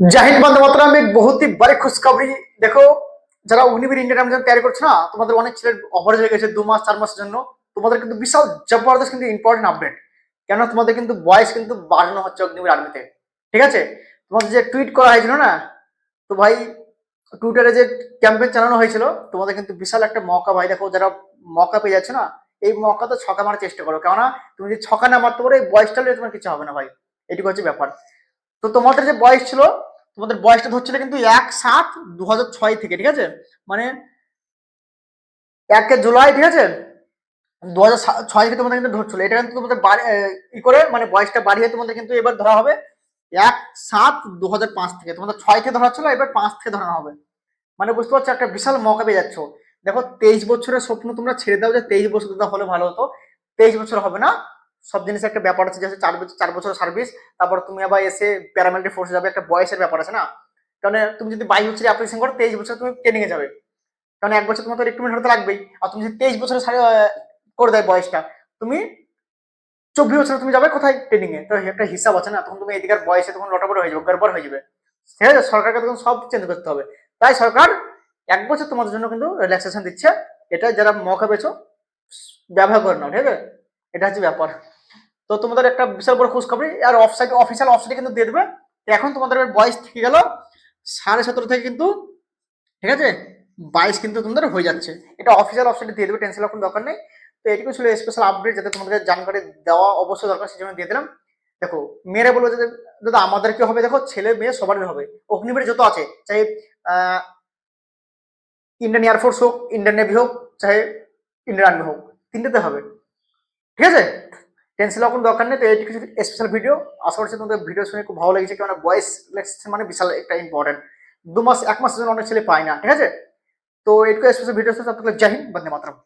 জাহিদ বন্দে মাতরম আমি বহুত ही बड़ी खुशखबरी দেখো যারা অগ্নিবীর ইন্ডিয়ান আর্মি তৈরি করছে না তোমাদের অনেক ছেলের অফার হয়ে গেছে দু মাস চার মাসের জন্য তোমাদের কিন্তু বিশাল জবরদস্ত কিন্তু ইম্পর্টেন্ট আপডেট কেন তোমাদের কিন্তু বয়স কিন্তু বাড়ানো হচ্ছে অগ্নিবীর আর্মিতে ঠিক আছে তোমাদের যে টুইট করা হয়েছিল না তো ভাই টুইটারে যে ক্যাম্পেইন চালানো হয়েছিল তোমাদের কিন্তু বিশাল একটা মৌকা ভাই দেখো যারা মৌকা পেয়ে যাচ্ছে না এই মৌকাতে ছকা মারার চেষ্টা করো কেননা তুমি যদি ছকা না মারতে পারো এই বয়সটা নিয়ে তোমার কিছু হবে না ভাই এটুকু হচ্ছে ব্যাপার তো তোমাদের যে বয়স ছিল তোমাদের বয়সটা ধরছিল কিন্তু এক সাত দু ছয় থেকে, ঠিক আছে? মানে একে জুলাই, ঠিক আছে? দু হাজার ছয় থেকে তোমাদের কিন্তু ধরছিল। এটা কিন্তু তোমাদের ই করে মানে বয়সটা বাড়িয়ে তোমাদের কিন্তু এবার ধরা হবে এক সাত দু পাঁচ থেকে। তোমাদের ছয় থেকে ধরা ছিল এবার পাঁচ থেকে ধরানো হবে। মানে বুঝতে পারছ, একটা বিশাল মকা পেয়ে যাচ্ছ। দেখো, তেইশ বছরের স্বপ্ন তোমরা ছেড়ে দাও যে তেইশ বছর হলে ভালো হতো। তেইশ বছর হবে না। সব জিনিসের একটা ব্যাপার আছে, যে চার বছর চার বছর সার্ভিস তারপর তুমি আবার এসে প্যারামিলিটারি ফোর্সে যাবে, একটা বয়সের ব্যাপার আছে না? কারণ তুমি যদি বাইশ বছর অ্যাপ্লিকেশন করো, তেইশ বছর তুমি ট্রেনিংয়ে যাবে। কারণ, এক বছর তোমার তো রিক্রুটমেন্ট হতে লাগবেই। আর তুমি যদি তেইশ বছরের করে দেয় বয়সটা, তুমি চব্বিশ বছর তুমি যাবে কোথায় ট্রেনিংয়ে তো একটা হিসাব আছে না? তখন তুমি এদিকার বয়সে তখন লটাপট হয়ে যাবে গড়বড় হয়ে যাবে। ঠিক আছে, সরকারকে তখন সব চেঞ্জ করতে হবে। তাই সরকার এক বছর তোমাদের জন্য কিন্তু রিল্যাক্সেশন দিচ্ছে। এটা যারা মৌকা পেয়েছ, ব্যবহার করে নাও, ঠিক আছে? এটা হচ্ছে ব্যাপার। তো তোমাদের একটা বিশাল বড় খুশখবরি আর অফসাইড অফিসিয়াল অফসাইডে কিন্তু দিয়ে দেবে। এখন তোমাদের বয়স থেকে গেল সাড়ে সতেরো থেকে কিন্তু, ঠিক আছে? বাইশ কিন্তু তোমাদের হয়ে যাচ্ছে। এটা অফিসিয়াল অফসাইডে দিয়ে দেবে টেনশন কোনো দরকার নেই। তো এটুকু ছিল স্পেশাল আপডেট যাতে তোমাদের জানকারি দেওয়া অবশ্যই দরকার, সেই জন্য দিয়ে দিলাম। দেখো, মেয়েরা বলব যে, দাদা, আমাদের কি হবে? দেখো, ছেলে মেয়ে সবারই হবে। অগ্নিবীর যত আছে চাই ইন্ডিয়ান এয়ারফোর্স হোক ইন্ডিয়ান নেভি হোক, চাহে ইন্ডিয়ান আর্মি হোক, তিনটেতে হবে। ঠিক আছে? টেনশন কোনো দরকার নেই, তো এটি কিছু স্পেশাল ভিডিও আশা করছি তোমাদের ভিডিও শুনে খুব ভালো লেগেছে, কেননা বয়েস লেকচার মানে বিশাল একটা ইম্পর্টেন্ট দু মাস, এক মাসের জন্য অনেক ছেলে পায় না, ঠিক আছে? তো এটুকু স্পেশাল ভিডিও শুনে জয় জাহিন বন্দে মাতরম।